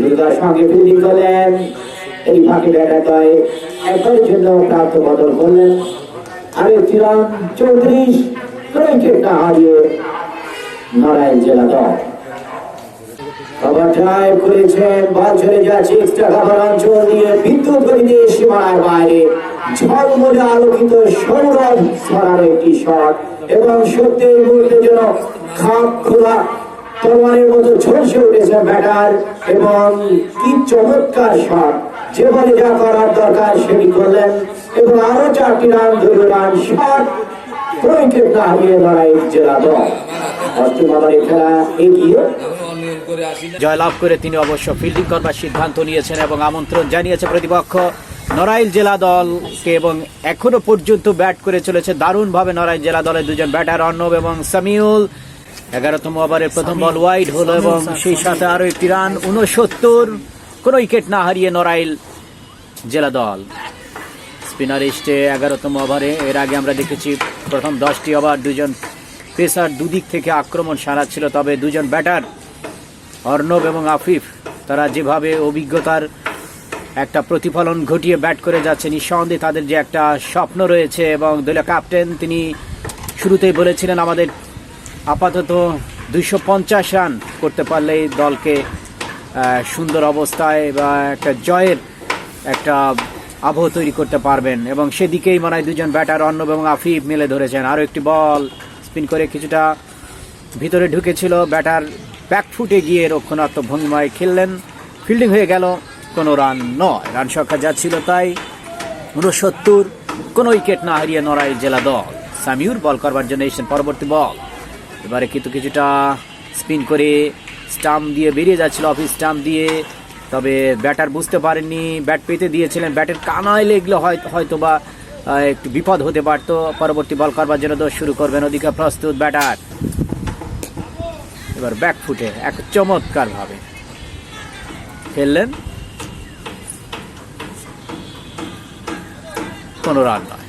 দুর্গার সঙ্গে ফিল্ডিং করলেন এই ফাঁকে ব্যাটার দয় জন্য প্রাপ্ত বদল করলেন আরেকটি রান চৌত্রিশ উইকেট না হারিয়ে নারায়ণ জেলা দল। আলোকিত সৌরভ ছড়ার একটি শট। এবং সত্যের মুহূর্তে যেন খাপ খোলা তলোয়ারের মতো ঝলসে উঠেছে ব্যাটার এবং কি চমৎকার শট। যে বলে যা করার দরকার সেটি করলেন এবং আরও চারটি রান ধরে রান জয়লাভ করে তিনি অবশ্য ফিল্ডিং করবার সিদ্ধান্ত নিয়েছেন এবং আমন্ত্রণ জানিয়েছে প্রতিপক্ষ। নড়াইল জেলা দলকে এবং এখনও পর্যন্ত ব্যাট করে চলেছে দারুণভাবে নড়াইল জেলা দলের দুজন ব্যাটার অর্ণব এবং সামিউল। এগারোতম ওভারের প্রথম বল ওয়াইড হলো এবং সেই সাথে আরও একটি রান উনসত্তর কোন উইকেট না হারিয়ে নড়াইল জেলা দল। স্পিনার ইস্টে এগারোতম ওভারে। এর আগে আমরা দেখেছি প্রথম দশটি ওভার দুজন পেসার দুদিক থেকে আক্রমণ সারাচ্ছিল তবে দুজন ব্যাটার অর্ণব এবং আফিফ তারা যেভাবে অভিজ্ঞতার একটা প্রতিফলন ঘটিয়ে ব্যাট করে যাচ্ছে নিঃসন্দেহে তাদের যে একটা স্বপ্ন রয়েছে এবং দলীয় ক্যাপ্টেন তিনি শুরুতেই বলেছিলেন আমাদের আপাতত দুইশো পঞ্চাশ রান করতে পারলেই দলকে সুন্দর অবস্থায় বা একটা জয়ের একটা আবহ তৈরি করতে পারবেন। এবং সেদিকেই মনে হয় দুজন ব্যাটার অর্ণব এবং আফিফ মেলে ধরেছেন। আরও একটি বল স্পিন করে কিছুটা ভিতরে ঢুকেছিল। ব্যাটার ব্যাকফুটে গিয়ে রক্ষণাত্মক ভঙ্গিমায় খেললেন। ফিল্ডিং হয়ে গেল, কোনো রান নয়। রান সংখ্যা যাচ্ছিল তাই উনসত্তর কোনো উইকেট না হারিয়ে নড়াই জেলা দল। সামিউর বল করবার জন্য এসেছেন পরবর্তী বল। এবারে কিন্তু কিছুটা স্পিন করে স্টাম্প দিয়ে বেরিয়ে যাচ্ছিল, অফিস স্টাম্প দিয়ে। তবে ব্যাটার বুঝতে পারেননি, ব্যাট পেতে দিয়েছিলেন, ব্যাটের কানায় লেগলে হয়- হয়তো বা একটু বিপদ হতে পারতো। পরবর্তী বল করবার জন্য দোষ শুরু করবেন ওদিকে প্রস্তুত ব্যাটার। এবার ব্যাক ফুটে এক চমৎকার ভাবে খেললেন। কোনো রান নয়।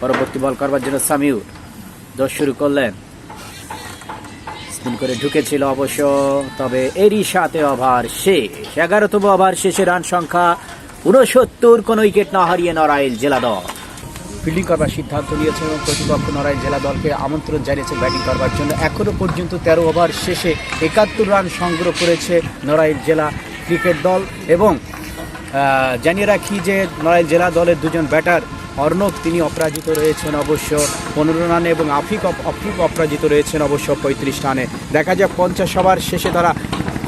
পরবর্তী বল করবার জন্য সামিউর। দোষ শুরু করলেন। স্পিন করে ঢুকেছিল অবশ্য, তবে এরই সাথে ওভার শেষ। এগারোতম ওভার শেষে রান সংখ্যা উনসত্তর কোন উইকেট না হারিয়ে নড়াইল জেলা দল। ফিল্ডিং করবার সিদ্ধান্ত নিয়েছে এবং প্রতিপক্ষ নড়াইল জেলা দলকে আমন্ত্রণ জানিয়েছে ব্যাটিং করবার জন্য। এখনও পর্যন্ত তেরো ওভার শেষে একাত্তর রান সংগ্রহ করেছে নড়াইল জেলা ক্রিকেট দল এবং জানিয়ে রাখি যে নড়াইল জেলা দলের দুজন ব্যাটার অর্ণব, তিনি অপরাজিত রয়েছেন অবশ্য পনেরো রানে এবং আফিক আফিফ অপরাজিত রয়েছেন অবশ্য পঁয়ত্রিশ রানে। দেখা যাক পঞ্চাশ ওভার শেষে তারা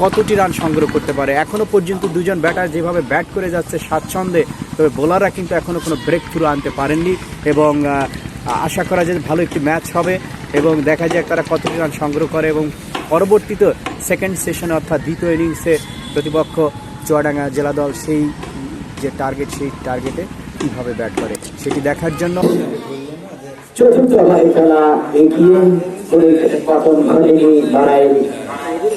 কতটি রান সংগ্রহ করতে পারে। এখনও পর্যন্ত দুজন ব্যাটার যেভাবে ব্যাট করে যাচ্ছে স্বাচ্ছন্দ্যে, তবে বোলাররা কিন্তু এখনও কোনো ব্রেক থ্রু আনতে পারেননি এবং আশা করা যায় ভালো একটি ম্যাচ হবে এবং দেখা যাক তারা কতটি রান সংগ্রহ করে এবং পরবর্তীতে সেকেন্ড সেশনে অর্থাৎ দ্বিতীয় ইনিংসে প্রতিপক্ষ চুয়াডাঙ্গা জেলা দল সেই যে টার্গেট সেই টার্গেটে কীভাবে ব্যাট করে, সেটি দেখার জন্য চতুর্থ ওভারে খেলা এগিয়ে করে ঘটেনি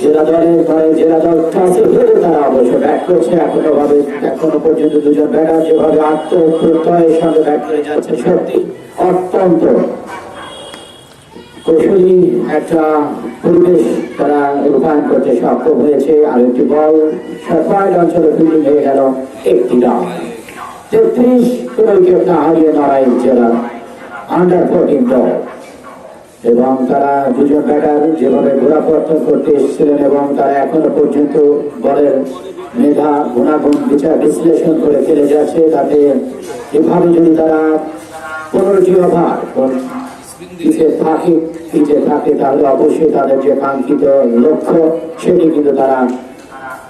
জেলা দলের ঘরে জেলা দল টসে তারা অবশ্য ব্যাট করছে, এখনও ভাবে এখনও পর্যন্ত দুজন ব্যাটার যেভাবে আত্মপ্রত্যয়ের সঙ্গে ব্যাট করে যাচ্ছে, সত্যি অত্যন্ত। কৌশলী একটা পরিবেশ তারা রূপায়ণ করতে সক্ষম হয়েছে, আর একটি বল সার্ফাইড অঞ্চলে ফিল্ডিং হয়ে গেল একটি রান তেত্রিশ উইকেট না হারিয়ে নড়াইল জেলা আন্ডার ফোরটিন দল এবং তারা দুজন ব্যাটার যেভাবে ঘোরাপর্থন করতে এসেছিলেন এবং তারা এখনও পর্যন্ত বলের মেধা, গুণাগুণ, বিচার, বিশ্লেষণ করে খেলে যাচ্ছে, তাতে এভাবে যদি তারা পনেরোটি ওভার পিছিয়ে থাকে পিছিয়ে থাকে, তাহলে অবশ্যই তাদের যে কাঙ্ক্ষিত লক্ষ্য, সেটি কিন্তু তারা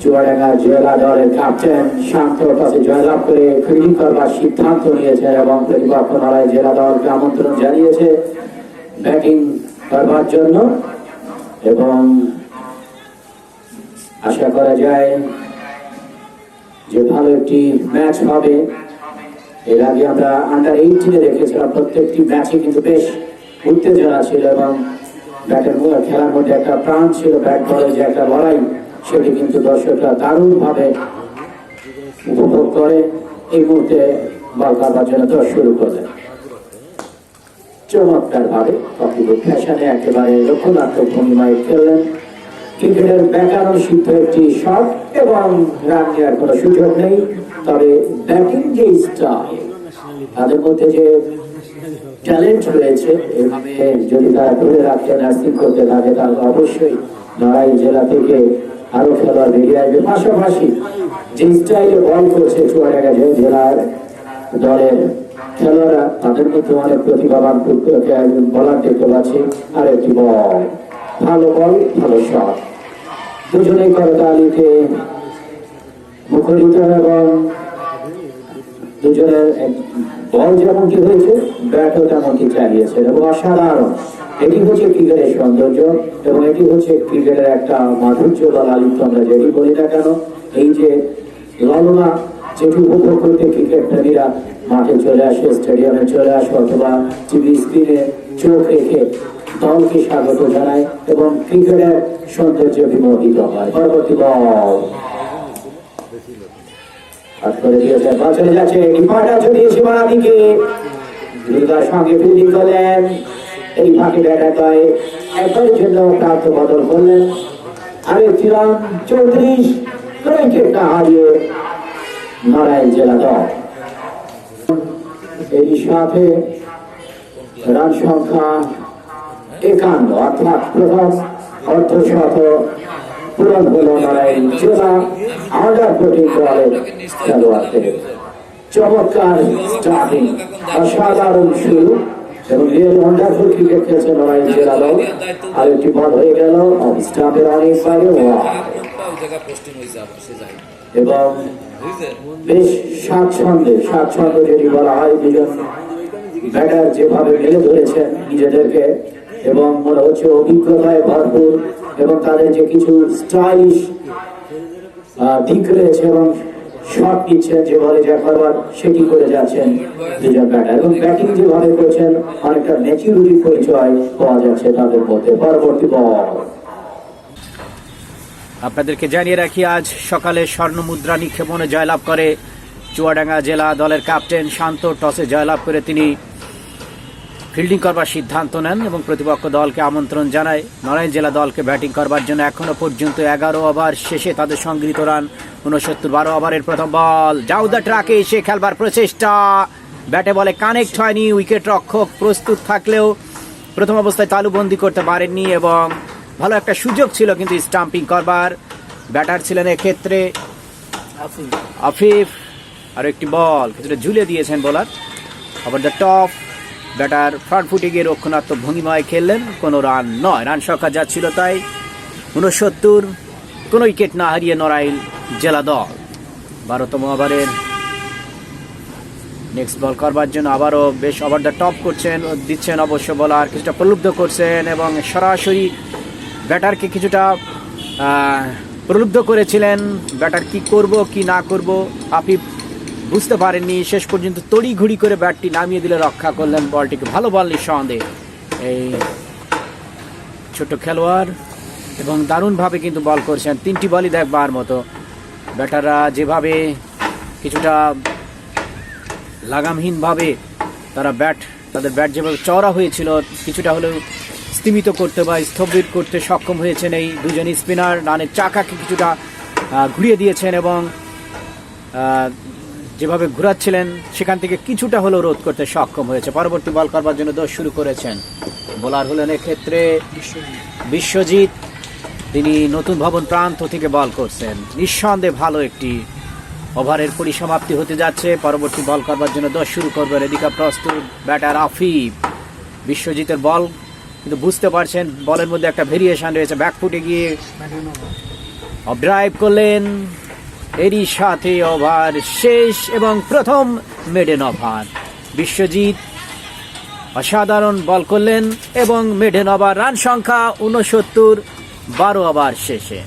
চুয়াডাঙ্গা জেলা দলের ক্যাপ্টেন শান্ত টসে জয়লাভ করে ফিল্ডিং করবার সিদ্ধান্ত নিয়েছে এবং প্রতিপক্ষ জেলা দলকে আমন্ত্রণ জানিয়েছে ব্যাটিং করবার জন্য। এবং আশা করা যায় যে ভালো একটি ম্যাচ হবে। এর আগে আমরা আন্ডার এইটিনে দেখেছিলাম প্রত্যেকটি ম্যাচে কিন্তু বেশ উত্তেজনা ছিল এবং ব্যাটের খেলার মধ্যে একটা প্রাণ ছিল ব্যাট বলে যে একটা লড়াই। সেটি কিন্তু দর্শকরা দারুণভাবে উপভোগ করে এই মুহূর্তে বল কারবার জন্য শুরু করলেন। চমৎকার ভাবে ফ্যাশনে একেবারে লক্ষ্যণাত্মক ভূমিমায় খেললেন। ক্রিকেটের ব্যাকরণ সিদ্ধ একটি শট এবং রান নেওয়ার কোনো সুযোগ নেই, তবে ব্যাটিং যে স্টাইল, তাদের মধ্যে যে ট্যালেন্ট রয়েছে, এভাবে যদি তারা ধরে রাখতে নার্সিং করতে থাকে, তাহলে অবশ্যই নড়াইল জেলা থেকে আরও খেলা বেরিয়ে আসবে পাশাপাশি যে স্টাইলে বল করছে চুয়াডাঙ্গা জেলার দলের খেলোয়াড়রা, তাদের মধ্যে অনেক প্রতিভাবান বলার দেখতে পাচ্ছি আর একটি বল ভালো বল ভালো শট দুজনেই করতালিতে মুখরিত এবং দুজনের বল যেমন হয়েছে, ব্যাটও তেমন চালিয়েছে। এবং অসাধারণ। এটি হচ্ছে ক্রিকেটের সৌন্দর্য এবং এটি হচ্ছে ক্রিকেটের একটা মাধুর্য বা লালিত্য, আমরা যেটি বলি না কেন, এই যে ললনা যেটি উপভোগ করতে ক্রিকেট প্রেমীরা মাঠে চলে আসে, স্টেডিয়ামে চলে আসে, অথবা টিভি স্ক্রিনে চোখ রেখে দলকে স্বাগত জানায় এবং ক্রিকেটের সৌন্দর্য বিমোহিত হয়। পরবর্তী বল হাত করে দিয়েছে বল চলে যাচ্ছে ডিপার্টার ছড়িয়ে এই ফাঁকে ব্যাটাকায় একবারের করলেন আরেকটি রান চৌত্রিশ উইকেটটা হারিয়ে নারায়ণ জেলা দল এই সাথে রান সংখ্যা একান্ন, অর্থাৎ প্রথম অর্ধশত পূরণ হল নারায়ণ জেলা আন্ডার ফোর্টিন দলের খেলোয়াড়দের। চমৎকার স্টার্টিং অসাধারণ শুরু। আর একটি বল হয়ে গেল স্টাম্পের অনেক এবং বেশ স্বাচ্ছন্দ্যে, স্বাচ্ছন্দ্য যদি বলা হয় দুজন ব্যাটার যেভাবে মেলে ধরেছেন নিজেদেরকে এবং মনে হচ্ছে অভিজ্ঞতায় ভরপুর এবং তাদের যে কিছু স্টাইলিশ দিক রয়েছে এবং শট নিচ্ছেন যে বলে যা করবার সেটি করে যাচ্ছেন দুজন ব্যাটার। এবং ব্যাটিং যেভাবে করছেন, অনেকটা ন্যাচুরিটি পরিচয় পাওয়া যাচ্ছে তাদের মধ্যে। পরবর্তী বল। আপনাদেরকে জানিয়ে রাখি, আজ সকালে স্বর্ণ মুদ্রা নিক্ষেপণে জয়লাভ করে চুয়াডাঙ্গা জেলা দলের ক্যাপ্টেন শান্ত টসে জয়লাভ করে তিনি ফিল্ডিং করবার সিদ্ধান্ত নেন এবং প্রতিপক্ষ দলকে আমন্ত্রণ জানায়। নড়াইল জেলা দলকে ব্যাটিং করবার জন্য এখনও পর্যন্ত এগারো ওভার শেষে তাদের সংগৃহীত রান উনসত্তর বারো ওভারের প্রথম বল। জাউদা ট্রাকে এসে খেলবার প্রচেষ্টা। ব্যাটে বলে কানেক্ট হয়নি, উইকেট রক্ষক প্রস্তুত থাকলেও প্রথম অবস্থায় তালুবন্দি করতে পারেননি এবং ভালো একটা সুযোগ ছিল কিন্তু স্টাম্পিং করবার। ব্যাটার ছিলেন এক্ষেত্রে আফিফ। আর একটি বল, কিছুটা ঝুলে দিয়েছেন বোলার। আবার দ্য টপ ব্যাটার ফ্রন্ট গিয়ে রক্ষণাত্মক ভঙ্গিমায় খেললেন। কোনো রান নয়, রান সংখ্যা যা ছিল তাই উনসত্তর কোনো উইকেট না হারিয়ে নড়াইল জেলা দল। বারোতম ওভারের নেক্সট বল করবার জন্য আবারও বেশ ওভার দ্য টপ করছেন, দিচ্ছেন অবশ্য বলার কিছুটা প্রলুব্ধ করছেন এবং সরাসরি ব্যাটারকে কিছুটা প্রলুব্ধ করেছিলেন। ব্যাটার কি করব, কি না করব আফিফ বুঝতে পারেননি। শেষ পর্যন্ত তড়ি ঘুড়ি করে ব্যাটটি নামিয়ে দিলে রক্ষা করলেন বলটিকে। ভালো বল নিঃসন্দেহে। এই ছোট খেলোয়াড় এবং দারুণভাবে কিন্তু বল করছেন। তিনটি বলই দেখবার মতো। ব্যাটাররা যেভাবে কিছুটা লাগামহীনভাবে তারা ব্যাট, তাদের ব্যাট যেভাবে চওড়া হয়েছিল, কিছুটা হলেও স্তিমিত করতে বা স্থবির করতে সক্ষম হয়েছেন এই দুজন স্পিনার। রানের চাকাকে কিছুটা ঘুরিয়ে দিয়েছেন এবং যেভাবে ঘুরাচ্ছিলেন সেখান থেকে কিছুটা হলেও রোধ করতে সক্ষম হয়েছে। পরবর্তী বল করবার জন্য দোষ শুরু করেছেন বোলার হলেন এক্ষেত্রে বিশ্বজিৎ। তিনি নতুন ভবন প্রান্ত থেকে বল করছেন। নিঃসন্দেহে ভালো একটি ওভারের পরিসমাপ্তি হতে যাচ্ছে। পরবর্তী বল করবার জন্য দশ শুরু করবেন এদিকে প্রস্তুত ব্যাটার আফিফ। বিশ্বজিতের বল কিন্তু বুঝতে পারছেন বলের মধ্যে একটা ভেরিয়েশন রয়েছে। ব্যাকফুটে গিয়ে ড্রাইভ করলেন। এরই সাথে ওভার শেষ এবং প্রথম মেডেন ওভার। বিশ্বজিৎ অসাধারণ বল করলেন এবং মেডেন ওভার রান সংখ্যা উনসত্তর বারো ওভার শেষে।